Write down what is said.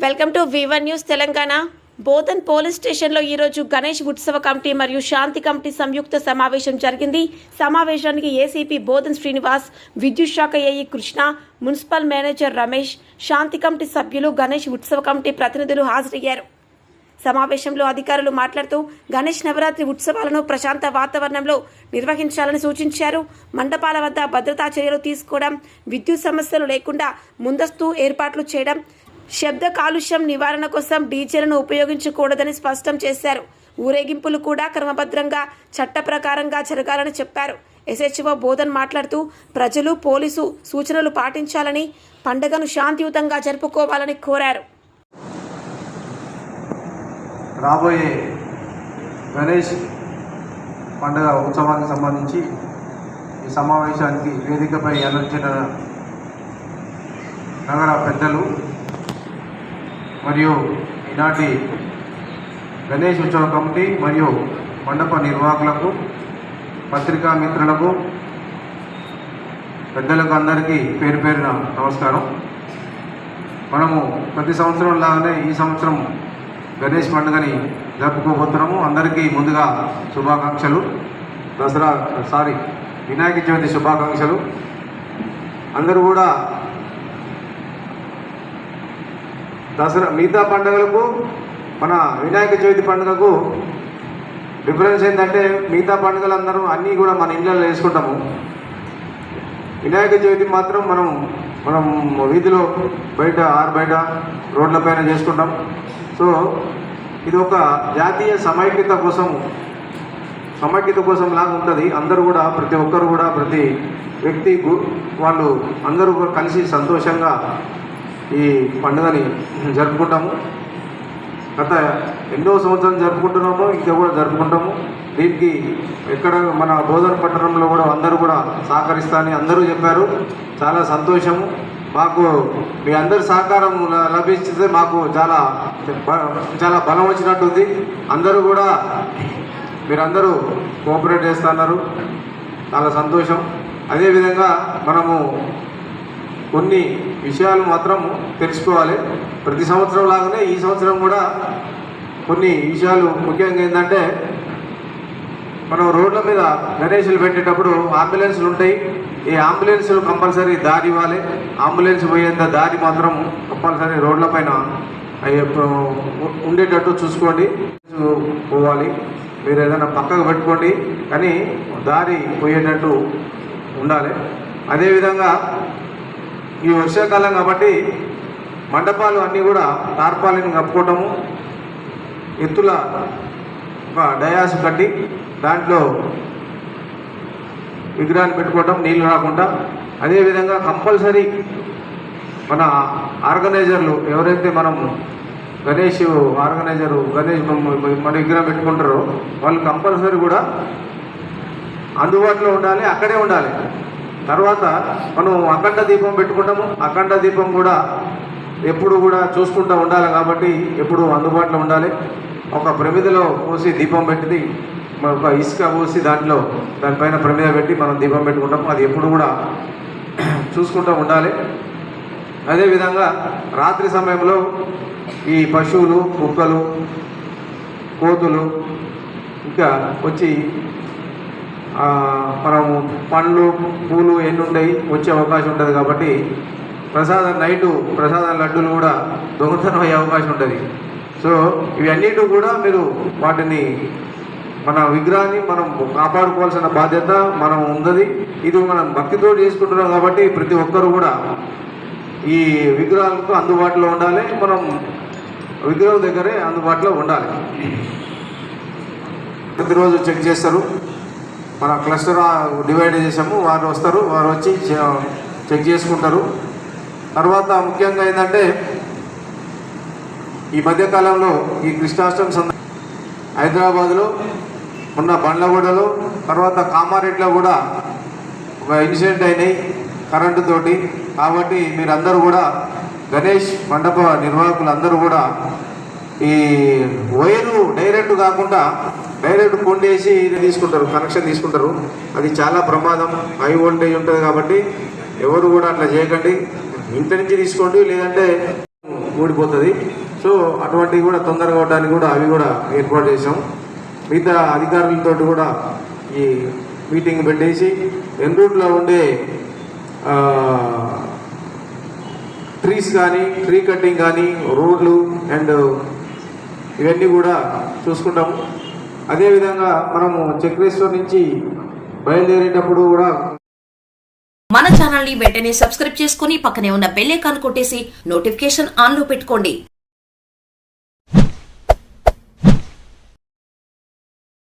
Welcome to వివన్ news Telangana. Bodhan police స్టేషన్లో ఈరోజు గణేష్ ఉత్సవ కమిటీ మరియు శాంతి కమిటీ సంయుక్త సమావేశం జరిగింది. సమావేశానికి ఏసీపీ బోధన్ శ్రీనివాస్ విద్యుత్ శాఖ AE Krishna municipal manager Ramesh శాంతి కమిటీ సభ్యులు గణేష్ ఉత్సవ కమిటీ ప్రతినిధులు హాజరయ్యారు. సమావేశంలో అధికారులు మాట్లాడుతూ గణేష్ నవరాత్రి ఉత్సవాలను ప్రశాంత వాతావరణంలో నిర్వహించాలని సూచించారు. మండపాల వద్ద భద్రతా చర్యలు తీసుకోవడం విద్యుత్ సమస్యలు లేకుండా ముందస్తు ఏర్పాట్లు చేయడం శబ్ద కాలుష్యం నివారణ కోసం డీజేలను ఉపయోగించకూడదని స్పష్టం చేశారు. ఊరేగింపులు కూడా క్రమబద్ధంగా చట్ట ప్రకారంగా జరగాలని చెప్పారు. ఎస్హెచ్ఓ బోధన్ మాట్లాడుతూ ప్రజలు పోలీసు సూచనలు పాటించాలని పండుగను శాంతియుతంగా జరుపుకోవాలని కోరారు. రాబోయే గణేష్ పండుగ ఉత్సవానికి సంబంధించి ఈ సమావేశానికి వేదికపై అనుచిన నగర పెద్దలు మరియు ఈనాటి గణేష్ ఉత్సవ కమిటీ మరియు మండప నిర్వాహకులకు పత్రికా మిత్రులకు పెద్దలకు అందరికీ పేరు పేరున నమస్కారం. మనము ప్రతి సంవత్సరం లాగానే ఈ సంవత్సరం గణేష్ పండుగని జరుపుకోబోతున్నాము. అందరికీ ముందుగా శుభాకాంక్షలు. దసరా సారీ వినాయక చవితి శుభాకాంక్షలు. అందరూ కూడా దసరా మిగతా పండుగలకు మన వినాయక చవితి పండుగకు డిఫరెన్స్ ఏంటంటే మిగతా పండుగలు అందరూ అన్నీ కూడా మన ఇళ్ళల్లో వేసుకుంటాము. వినాయక చవితి మాత్రం మనం మనం వీధిలో బయట ఆరు బయట రోడ్లపైన చేసుకుంటాం. సో ఇది ఒక జాతీయ సమైక్యత కోసం సమైక్యత కోసం లాగా ఉంటుంది. అందరూ కూడా ప్రతి ఒక్కరు కూడా ప్రతి వ్యక్తి గు- వాళ్ళు అందరూ కలిసి సంతోషంగా ఈ పండుగని జరుపుకుంటాము. గత ఎన్నో సంవత్సరాలు జరుపుకుంటున్నాము ఇంకా కూడా జరుపుకుంటాము. దీనికి ఎక్కడ మన బోధన పట్టణంలో కూడా అందరూ కూడా సహకరిస్తారని అందరూ చెప్పారు. చాలా సంతోషము. మాకు మీ అందరి సహకారం లభిస్తే మాకు చాలా బ- చాలా బలం వచ్చినట్టుంది. అందరూ కూడా మీరందరూ కోఆపరేట్ చేస్తున్నారు. చాలా సంతోషం. అదేవిధంగా మనము కొన్ని విషయాలు మాత్రం తెలుసుకోవాలి. ప్రతి సంవత్సరం లాగానే ఈ సంవత్సరం కూడా కొన్ని విషయాలు ముఖ్యంగా ఏంటంటే మనం రోడ్ల మీద గణేషులు పెట్టేటప్పుడు అంబులెన్స్లు ఉంటాయి. ఈ అంబులెన్సులు కంపల్సరీ దారి ఇవ్వాలి. అంబులెన్స్ పోయేంత దారి మాత్రం కంపల్సరీ రోడ్ల పైన ఉండేటట్టు చూసుకోండి. పోవాలి. మీరు ఏదైనా పక్కకు పెట్టుకోండి. కానీ దారి పోయేటట్టు ఉండాలి. అదేవిధంగా ఈ వర్షాకాలం కాబట్టి మండపాలు అన్నీ కూడా టార్పాలిని కప్పుకోవటము ఎత్తుల ఒక డయాస్ కట్టి దాంట్లో విగ్రహాన్ని పెట్టుకోవటం నీళ్ళు రాకుండా. అదేవిధంగా కంపల్సరీ మన ఆర్గనైజర్లు ఎవరైతే మనం గణేష్ ఆర్గనైజరు గణేష్ మన- మన విగ్రహం పెట్టుకుంటారో వాళ్ళు కంపల్సరీ కూడా అందుబాటులో ఉండాలి అక్కడే ఉండాలి. తర్వాత మనం అఖండ దీపం పెట్టుకుంటాము. అఖండ దీపం కూడా ఎప్పుడు కూడా చూసుకుంటూ ఉండాలి కాబట్టి ఎప్పుడు అందుబాటులో ఉండాలి. ఒక ప్రమిదలో పోసి దీపం పెట్టింది. ఒక ఇసుక పోసి దాంట్లో దానిపైన ప్రమిద పెట్టి మనం దీపం పెట్టుకుంటాం అది ఎప్పుడు కూడా చూసుకుంటూ ఉండాలి. అదేవిధంగా రాత్రి సమయంలో ఈ పశువులు కుక్కలు కోతులు ఇంకా వచ్చి మనము పండ్లు పూలు ఎన్ని ఉంటాయి వచ్చే అవకాశం ఉంటుంది కాబట్టి ప్రసాదం నైటు ప్రసాదం లడ్డూలు కూడా దొంగతనం అయ్యే అవకాశం ఉంటుంది. సో ఇవన్నిటి కూడా మీరు వాటిని మన విగ్రహాన్ని మనం కాపాడుకోవాల్సిన బాధ్యత మనం ఉన్నది ఇది మనం భక్తితో చేసుకుంటున్నాం కాబట్టి ప్రతి ఒక్కరు కూడా ఈ విగ్రహాలకు అందుబాటులో ఉండాలి. మనం విగ్రహం దగ్గరే అందుబాటులో ఉండాలి. ప్రతిరోజు చెక్ చేస్తారు. మన క్లస్టర్ డివైడ్ చేసాము. వారు వస్తారు వారు వచ్చి చె- చెక్ చేసుకుంటారు. తర్వాత ముఖ్యంగా ఏంటంటే ఈ మధ్యకాలంలో ఈ కృష్ణాష్టమి సంద హైదరాబాద్లో ఉన్న బండ్లగూడలో తర్వాత కామారెడ్డిలో కూడా ఒక ఇన్సిడెంట్ అయినాయి కరెంటు తోటి. కాబట్టి మీరందరూ కూడా గణేష్ మండప నిర్వాహకులు అందరూ కూడా ఈ వైరు డైరెక్ట్ కాకుండా డైరెక్ట్ కొండేసి ఇది తీసుకుంటారు కనెక్షన్ తీసుకుంటారు. అది చాలా ప్రమాదం. హై వోల్టేజ్ ఉంటుంది కాబట్టి ఎవరు కూడా అట్లా చేయకండి. ఇంటి నుంచి తీసుకోండి లేదంటే ఊడిపోతుంది. సో అటువంటివి కూడా తొందరగా అవడానికి కూడా అవి కూడా ఏర్పాటు చేసాం మిగతా అధికారులతో కూడా ఈ మీటింగ్ పెట్టేసి ఎన్ రూట్లో ఉండే ట్రీస్ కానీ ట్రీ కటింగ్ కానీ రోడ్లు అండ్ ఇవన్నీ కూడా చూసుకుంటాము. అదేవిధంగా మనము చక్రేశ్వర్ నుంచి బయలుదేరేటప్పుడు కూడా మన ఛానల్ని వెంటనే సబ్స్క్రైబ్ చేసుకుని పక్కనే ఉన్న బెల్ ఐకాన్ కొట్టేసి నోటిఫికేషన్ ఆన్లో పెట్టుకోండి.